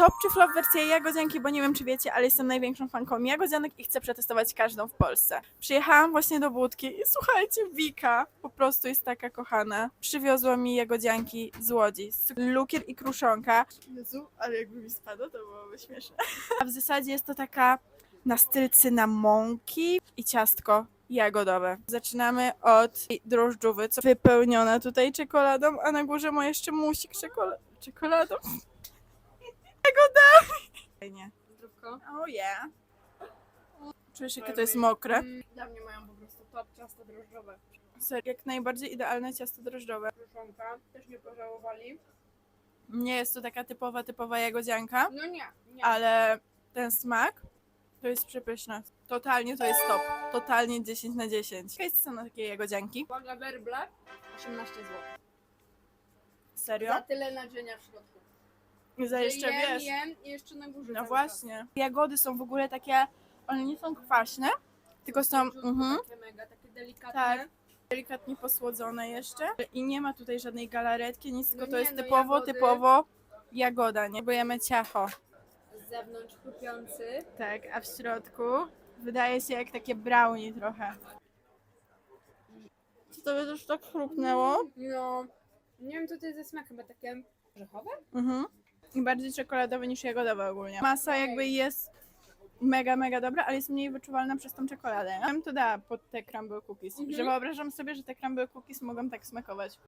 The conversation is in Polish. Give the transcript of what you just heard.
top czy flop wersja jagodzianki, bo nie wiem czy wiecie, ale jestem największą fanką jagodzianek i chcę przetestować każdą w Polsce. Przyjechałam właśnie do Budki i słuchajcie, Wika po prostu jest taka kochana. Przywiozła mi jagodzianki z Łodzi, z lukier i kruszonka. Jezu, ale jakby mi spadło, to byłoby śmieszne. A w zasadzie jest to taka na styl cynamonki i ciastko jagodowe. Zaczynamy od drożdżówy, co wypełniona tutaj czekoladą, a na górze ma jeszcze musik czekola- czekoladą. Jagoda! Fajnie. Zdrówko. Oh yeah. Czujesz, jakie to jest mokre? Mm, Dla mnie mają po prostu top ciasto drożdżowe. Serio, jak najbardziej idealne ciasto drożdżowe. Kruszonka też nie pożałowali. Nie jest to taka typowa, typowa jagodzianka, No nie, nie. ale ten smak to jest przepyszne. Totalnie to jest top. Totalnie 10 na 10. Jaka jest cena takiej jagodzianki? Uwaga, werble 18 zł. Serio? Za tyle nadzienia w środku. Za jeszcze jem, wiesz. jem i jeszcze na górze No cały właśnie. Jagody są w ogóle takie, one nie są kwaśne, tylko są mhm, Takie mega, takie delikatne. Tak. delikatnie posłodzone jeszcze. I nie ma tutaj żadnej galaretki, nic, tylko No to nie, jest no typowo, jagody. typowo jagoda, nie? Próbujemy ciacho. Z zewnątrz chrupiący. Tak, a w środku wydaje się jak takie brownie trochę. Czy to by też tak chrupnęło? No, nie wiem co to jest za smak, chyba takie orzechowe? Mhm. I bardziej czekoladowe niż jagodowe ogólnie. Masa jakby jest mega, mega dobra, ale jest mniej wyczuwalna przez tą czekoladę. Ja bym to dała pod te crumble cookies, Mhm. że wyobrażam sobie, że te crumble cookies mogą tak smakować.